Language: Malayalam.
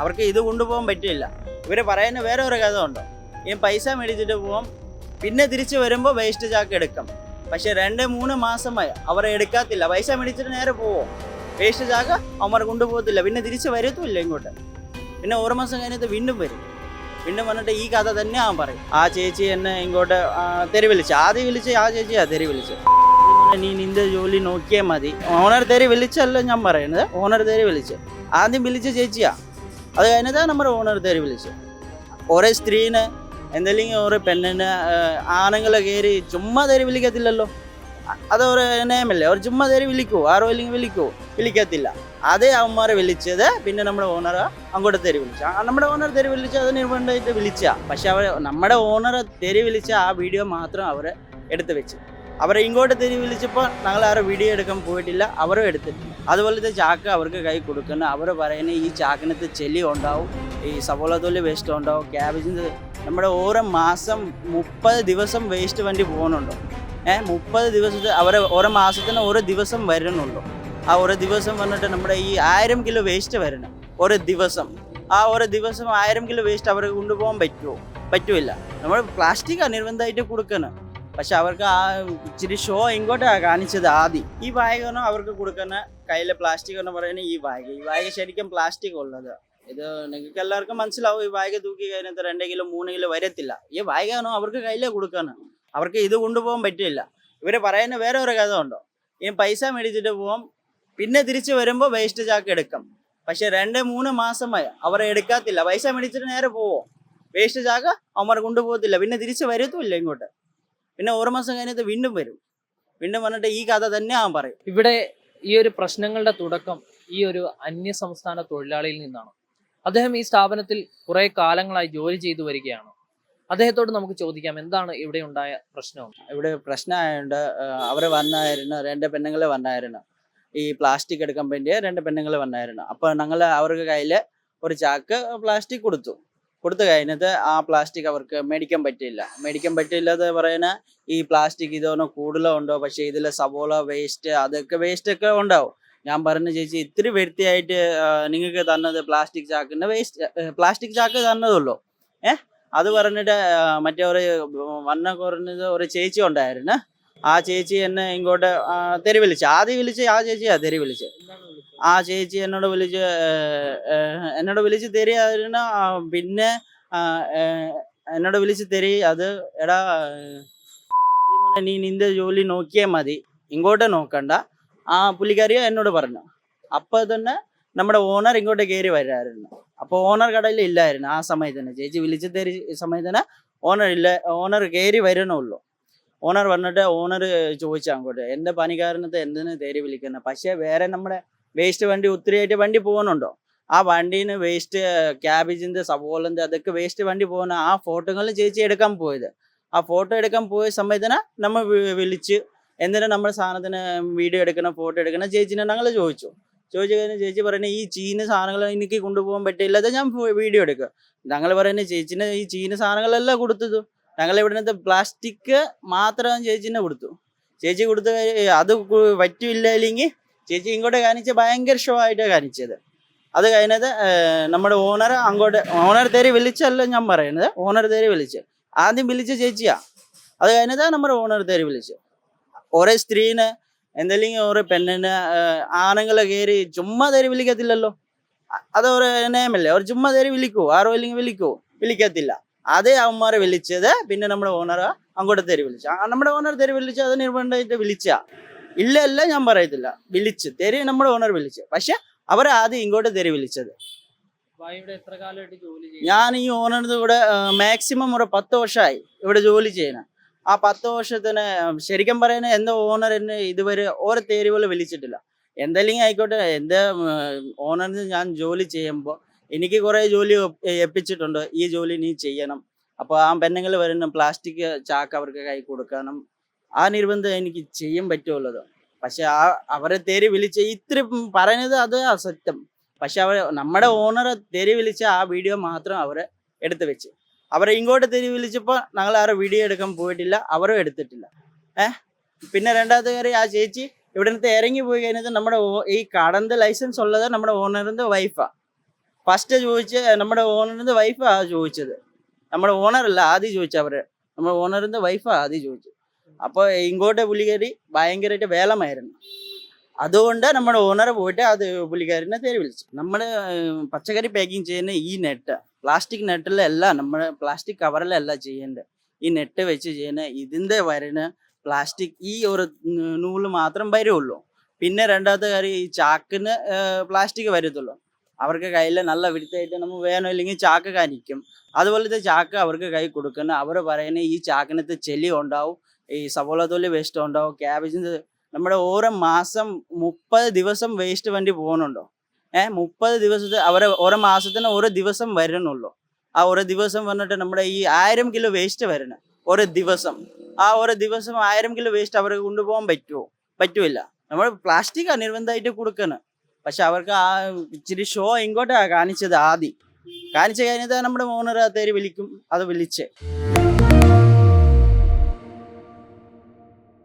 അവർക്ക് ഇത് കൊണ്ടുപോകാൻ പറ്റില്ല. ഇവർ പറയുന്ന വേറെ ഒരു കഥ ഉണ്ടോ? ഈ പൈസ മേടിച്ചിട്ട് പോകും പിന്നെ തിരിച്ച് വരുമ്പോൾ വേസ്റ്റ് ചാക്ക് എടുക്കും. പക്ഷേ രണ്ട് മൂന്ന് മാസമായി അവർ എടുക്കാത്തില്ല. പൈസ മേടിച്ചിട്ട് നേരെ പോവോ. വേസ്റ്റ് ചാക്ക് അവന്മാർ കൊണ്ടുപോകത്തില്ല. പിന്നെ തിരിച്ച് വരത്തുമില്ല ഇങ്ങോട്ട്. പിന്നെ ഒരു മാസം കഴിഞ്ഞിട്ട് വീണ്ടും വരും. വീണ്ടും വന്നിട്ട് ഈ കഥ തന്നെ അവൻ പറയും. ആ ചേച്ചി എന്നെ ഇങ്ങോട്ട് തെരു വിളിച്ചു ആദ്യം വിളിച്ച് ആ ചേച്ചിയാ തെരു വിളിച്ചു നീ നിന്റെ ജോലി നോക്കിയാൽ മതി. ഓണർ തേരി വിളിച്ചല്ല ഞാൻ പറയുന്നത്. ഓണർ തേരി വിളിച്ച് ആദ്യം വിളിച്ച ചേച്ചിയാ. അത് കഴിഞ്ഞിട്ടാണ് നമ്മുടെ ഓണർ തെറി വിളിച്ച്. ഒരേ സ്ത്രീന് എന്തെങ്കിലും ഒരു പെണ്ണിന് ആണുങ്ങളെ കയറി ചുമ്മാ തെറി വിളിക്കത്തില്ലല്ലോ. അത് ഒരു നിയമല്ലേ അവർ ചുമ്മാ തെറി വിളിക്കൂ ആരോ ഇല്ലെങ്കിൽ വിളിക്കൂ വിളിക്കത്തില്ല. അതേ അവന്മാരെ വിളിച്ചത് പിന്നെ നമ്മുടെ ഓണർ അങ്ങോട്ട് തെറി വിളിച്ചു. നമ്മുടെ ഓണർ തെറി വിളിച്ച് അത് നിർബന്ധമായിട്ട് വിളിച്ച. പക്ഷെ അവർ നമ്മുടെ ഓണർ തെറി വിളിച്ച ആ വീഡിയോ മാത്രം അവർ എടുത്തു വെച്ച്. അവരെ ഇങ്ങോട്ട് തിരി വിളിച്ചപ്പോൾ ഞങ്ങൾ അവരെ വീഡിയോ എടുക്കാൻ പോയിട്ടില്ല അവരും എടുത്തിട്ടില്ല അതുപോലത്തെ ചാക്ക് അവർക്ക് കൈ കൊടുക്കുന്നു. അവർ പറയുന്നത് ഈ ചാക്കിനകത്ത് ചെല്ലി ഉണ്ടാവും ഈ സവോള വേസ്റ്റ് ഉണ്ടാവും ക്യാബേജിന്റെ നമ്മുടെ ഓരോ മാസം മുപ്പത് ദിവസം വേസ്റ്റ് വണ്ടി പോകുന്നുണ്ടോ. ഏഹ് മുപ്പത് ദിവസത്തെ അവരെ ഓരോ മാസത്തിന് ഓരോ ദിവസം വരുന്നുള്ളൂ ആ ഓരോ ദിവസം വന്നിട്ട് നമ്മുടെ ഈ ആയിരം കിലോ വേസ്റ്റ് വരണം. ഓരോ ദിവസം. ആ ഓരോ ദിവസം ആയിരം കിലോ വേസ്റ്റ് അവർക്ക് കൊണ്ടുപോകാൻ പറ്റുമോ? പറ്റൂല നമ്മൾ പ്ലാസ്റ്റിക് നിർബന്ധമായിട്ട് കൊടുക്കണം പക്ഷെ അവർക്ക് ആ ഇച്ചിരി ഷോ ഇങ്ങോട്ടാണ് കാണിച്ചത് ആദ്യം ഈ ബാഗാണ് അവർക്ക് കൊടുക്കുന്ന കയ്യിലെ പ്ലാസ്റ്റിക് എന്ന് പറയുന്നത് ഈ ബാഗ് ഈ ബാഗ് ശരിക്കും പ്ലാസ്റ്റിക് ഉള്ളത്. ഇത് നിങ്ങൾക്ക് എല്ലാവർക്കും മനസ്സിലാവും ഈ ബാഗ് തൂക്കി കഴിഞ്ഞാൽ രണ്ട് കിലോ മൂന്ന് കിലോ വരത്തില്ല. ഈ ബാഗാണോ അവർക്ക് കയ്യിലെ കൊടുക്കാണ്. അവർക്ക് ഇത് കൊണ്ടുപോകാൻ പറ്റില്ല. ഇവർ പറയുന്ന വേറെ ഒരു കഥ ഉണ്ടോ? ഈ പൈസ മേടിച്ചിട്ട് പോവാം പിന്നെ തിരിച്ചു വരുമ്പോൾ വേസ്റ്റ് ചാക്ക് എടുക്കും. പക്ഷെ രണ്ട് മൂന്ന് മാസമായി അവർ എടുക്കാത്തില്ല. പൈസ മേടിച്ചിട്ട് നേരെ പോവോ. വേസ്റ്റ് ചാക്ക് അവന്മാർ കൊണ്ടുപോകത്തില്ല. പിന്നെ തിരിച്ച് വരത്തുമില്ല ഇങ്ങോട്ട്. പിന്നെ ഓരോ മാസം കഴിഞ്ഞിട്ട് വീണ്ടും വരും. വീണ്ടും വന്നിട്ട് ഈ കഥ തന്നെ അവൻ പറയും. ഇവിടെ ഈ ഒരു പ്രശ്നങ്ങളുടെ തുടക്കം ഈ ഒരു അന്യ സംസ്ഥാന തൊഴിലാളിയിൽ നിന്നാണ്. അദ്ദേഹം ഈ സ്ഥാപനത്തിൽ കുറെ കാലങ്ങളായി ജോലി ചെയ്തു വരികയാണ്. അദ്ദേഹത്തോട് നമുക്ക് ചോദിക്കാം എന്താണ് ഇവിടെ ഉണ്ടായ പ്രശ്നം? ഇവിടെ പ്രശ്നമായതുകൊണ്ട് അവർ വന്നായിരുന്നു രണ്ട് പെണ്ണുങ്ങൾ വന്നായിരുന്നു. ഈ പ്ലാസ്റ്റിക് എടുക്കാൻ വേണ്ടിയ രണ്ട് പെണ്ണുങ്ങൾ വന്നായിരുന്നു. അപ്പോൾ ഞങ്ങൾ അവർക്ക് കയ്യിൽ ഒരു ചാക്ക് പ്ലാസ്റ്റിക് കൊടുത്തു. കൊടുത്തു കഴിഞ്ഞിട്ട് ആ പ്ലാസ്റ്റിക് അവർക്ക് മേടിക്കാൻ പറ്റില്ല മേടിക്കാൻ പറ്റില്ലാതെ പറയുന്ന ഈ പ്ലാസ്റ്റിക് ഇതോന്നെ കൂടുതലോ ഉണ്ടോ? പക്ഷേ ഇതിൽ സവോള വേസ്റ്റ് അതൊക്കെ വേസ്റ്റ് ഒക്കെ ഉണ്ടാവും. ഞാൻ പറഞ്ഞു ചേച്ചി ഇത്തിരി വൃത്തിയായിട്ട് നിങ്ങൾക്ക് തന്നത് പ്ലാസ്റ്റിക് ചാക്കിന്റെ വേസ്റ്റ് പ്ലാസ്റ്റിക് ചാക്ക് തന്നതുള്ളൂ ഏ? അത് പറഞ്ഞിട്ട് മറ്റേ ഒരു വണ്ണ കുറഞ്ഞത് ഒരു ചേച്ചി ഉണ്ടായിരുന്നു. ആ ചേച്ചി എന്നെ ഇങ്ങോട്ട് തെരുവിളിച്ച് ആദ്യം വിളിച്ച് ആ ചേച്ചിയാ തെറി വിളിച്ച് ആ ചേച്ചി എന്നോട് വിളിച്ച് എന്നോട് വിളിച്ച് തരികയായിരുന്നു പിന്നെ എന്നോട് വിളിച്ച് തരി അത് എടാ നീ നിന്റെ ജോലി നോക്കിയാൽ മതി. ഇങ്ങോട്ട് നോക്കണ്ട. ആ പുള്ളിക്കാരിയോ എന്നോട് പറഞ്ഞു. അപ്പോൾ തന്നെ നമ്മുടെ ഓണർ ഇങ്ങോട്ട് കയറി വരായിരുന്നു. അപ്പോൾ ഓണർ കടയിൽ ഇല്ലായിരുന്നു ആ സമയത്തിന് ചേച്ചി വിളിച്ച് തരി സമയത്തിന് ഓണർ ഇല്ല ഓണർ കയറി വരണുള്ളൂ. ഓണർ വന്നിട്ട് ഓണർ ചോദിച്ചു അങ്ങോട്ട് എന്റെ പണിക്കാരനത്തെ എന്തിനു തേരി വിളിക്കുന്നത് പക്ഷേ വേറെ നമ്മുടെ വേസ്റ്റ് വണ്ടി ഒത്തിരിയായിട്ട് വണ്ടി പോകുന്നുണ്ടോ ആ വണ്ടീന് വേസ്റ്റ് ക്യാബേജിന്റെ സവോളന്റെ അതൊക്കെ വേസ്റ്റ് വണ്ടി പോകുന്ന ആ ഫോട്ടോകൾ ചേച്ചി എടുക്കാൻ പോയത്. ആ ഫോട്ടോ എടുക്കാൻ പോയ സമയത്തിന് നമ്മൾ വിളിച്ച് എന്തിനാ നമ്മുടെ സാധനത്തിന് വീഡിയോ എടുക്കണം ഫോട്ടോ എടുക്കണം ചേച്ചിനെ ഞങ്ങൾ ചോദിച്ചു. ചോദിച്ചു കഴിഞ്ഞാൽ ചേച്ചി പറയുന്നത് ഈ ചീന സാധനങ്ങൾ എനിക്ക് കൊണ്ടുപോകാൻ പറ്റില്ല അത് ഞാൻ വീഡിയോ എടുക്കുക ഞങ്ങൾ പറയുന്നത് ചേച്ചിനെ ഈ ചീന സാധനങ്ങളെല്ലാം കൊടുത്തത്. ഞങ്ങൾ ഇവിടുത്തെ പ്ലാസ്റ്റിക് മാത്രം ചേച്ചിനെ കൊടുത്തു. ചേച്ചി കൊടുത്ത അത് പറ്റില്ല ഇല്ലെങ്കിൽ ചേച്ചി ഇങ്ങോട്ട് കാണിച്ച് ഭയങ്കര ഷോ ആയിട്ടാണ് കാണിച്ചത്. അത് കഴിഞ്ഞത് നമ്മുടെ ഓണർ അങ്ങോട്ട് ഓണർ തേരി വിളിച്ചല്ല ഞാൻ പറയുന്നത്. ഓണർ തേരി വിളിച്ച്. ആദ്യം വിളിച്ച ചേച്ചിയാ. അത് കഴിഞ്ഞത് നമ്മുടെ ഓണർ തേരി വിളിച്ച്. ഒരേ സ്ത്രീന് എന്തെങ്കിലും ഒരു പെണ്ണിന് ആണുങ്ങളെ കയറി ചുമ്മാ തേരി വിളിക്കത്തില്ലല്ലോ. അ- അത് ഒരു നിയമല്ലേ ഒരു ചുമ്മാ തേരി വിളിക്കൂ? ആരോ ഇല്ലെങ്കിൽ വിളിക്കൂ? വിളിക്കത്തില്ല. അതേ അവന്മാരെ വിളിച്ചത് പിന്നെ നമ്മുടെ ഓണർ അങ്ങോട്ട് തേരി വിളിച്ചു. നമ്മുടെ ഓണർ തേരി വിളിച്ചു അത് നിർബന്ധമായിട്ട് വിളിച്ച. ഇല്ല അല്ല ഞാൻ പറയത്തില്ല. വിളിച്ച്. തെരി നമ്മുടെ ഓണർ വിളിച്ച്. പക്ഷെ അവരാദ്യം ഇങ്ങോട്ട് തെരി വിളിച്ചത്. ഞാൻ ഈ ഓണറിന്റെ ഇവിടെ മാക്സിമം ഒരു പത്ത് വർഷമായി ഇവിടെ ജോലി ചെയ്യണം ആ പത്ത് വർഷത്തിന് ശരിക്കും പറയുന്ന എന്റെ ഓണർ എന്നെ ഇതുവരെ ഓരോ തേരി പോലെ വിളിച്ചിട്ടില്ല. എന്തെങ്കിലും ആയിക്കോട്ടെ എന്റെ ഓണറിന് ഞാൻ ജോലി ചെയ്യുമ്പോൾ എനിക്ക് കുറേ ജോലി എപ്പിച്ചിട്ടുണ്ട് ഈ ജോലി നീ ചെയ്യണം. അപ്പോൾ ആ പെണ്ണുങ്ങൾ വരുന്ന പ്ലാസ്റ്റിക് ചാക്ക് അവർക്ക് കൈ കൊടുക്കണം ആ നിർബന്ധം എനിക്ക് ചെയ്യാൻ പറ്റുള്ളത്. പക്ഷെ ആ അവരെ തേരി വിളിച്ച ഇത്തിരി പറയുന്നത് അത് അസത്യം. പക്ഷെ അവർ നമ്മുടെ ഓണറെ തേരി വിളിച്ച ആ വീഡിയോ മാത്രം അവരെ എടുത്തു വെച്ച്. അവരെ ഇങ്ങോട്ട് തേരി വിളിച്ചപ്പോൾ ഞങ്ങൾ ആരും വീഡിയോ എടുക്കാൻ പോയിട്ടില്ല അവരും എടുത്തിട്ടില്ല. ഏഹ് പിന്നെ രണ്ടാമത്തെ കാര്യം ആ ചേച്ചി ഇവിടുന്ന് ഇറങ്ങി പോയി കഴിഞ്ഞത് നമ്മുടെ ഈ കടന്റെ ലൈസൻസ് ഉള്ളത് നമ്മുടെ ഓണറിന്റെ വൈഫാ ഫസ്റ്റ് ചോദിച്ച് നമ്മുടെ ഓണറിന്റെ വൈഫാ ചോദിച്ചത്. നമ്മുടെ ഓണറല്ല ആദ്യം ചോദിച്ചു അവർ. നമ്മുടെ ഓണറിന്റെ വൈഫാ ആദ്യം ചോദിച്ചത്. അപ്പോൾ ഇങ്ങോട്ട് പുള്ളിക്കാരി ഭയങ്കരമായിട്ട് വേലമായിരുന്നു. അതുകൊണ്ട് നമ്മുടെ ഓണർ പോയിട്ട് അത് പുള്ളിക്കാരനെ തേര് വിളിച്ചു. നമ്മൾ പച്ചക്കറി പാക്കിങ് ചെയ്യുന്ന ഈ നെറ്റ് പ്ലാസ്റ്റിക് നെറ്റിലല്ല നമ്മൾ പ്ലാസ്റ്റിക് കവറിലല്ല ചെയ്യേണ്ടത്. ഈ നെറ്റ് വെച്ച് ചെയ്യുന്ന ഇതിന്റെ വരുന്ന പ്ലാസ്റ്റിക് ഈ ഒരു നൂൽ മാത്രം വരുള്ളൂ പിന്നെ രണ്ടാമത്തെ കാര്യം ഈ ചാക്കിന് പ്ലാസ്റ്റിക് വരത്തുള്ളൂ. അവർക്ക് കയ്യിൽ നല്ല വിടുത്തായിട്ട് നമ്മൾ വേണോ ഇല്ലെങ്കിൽ ചാക്ക് കാണിക്കും. അതുപോലത്തെ ചാക്ക് അവർക്ക് കൈ കൊടുക്കണം അവർ പറയുന്ന ഈ ചാക്കിനകത്ത് ചെല്ലി ഉണ്ടാവും ഈ സവോള തൊലി വേസ്റ്റ് ഉണ്ടാവും ക്യാബേജിന് നമ്മുടെ ഓരോ മാസം മുപ്പത് ദിവസം വേസ്റ്റ് വണ്ടി പോകുന്നുണ്ടോ? ഏഹ് മുപ്പത് ദിവസത്തെ അവരെ ഓരോ മാസത്തിന് ഓരോ ദിവസം വരണുള്ളൂ. ആ ഓരോ ദിവസം വന്നിട്ട് നമ്മുടെ ഈ ആയിരം കിലോ വേസ്റ്റ് വരണം. ഓരോ ദിവസം. ആ ഓരോ ദിവസം ആയിരം കിലോ വേസ്റ്റ് അവർക്ക് കൊണ്ടുപോകാൻ പറ്റുമോ? പറ്റൂല. നമ്മൾ പ്ലാസ്റ്റിക് നിർബന്ധമായിട്ട് കൊടുക്കണം. പക്ഷെ അവർക്ക് ആ ഇച്ചിരി ഷോ ഇങ്ങോട്ടാണ് കാണിച്ചത് ആദ്യം കാണിച്ചു കഴിഞ്ഞാൽ നമ്മുടെ ഓണർ തേര് വിളിക്കും അത് വിളിച്ച്.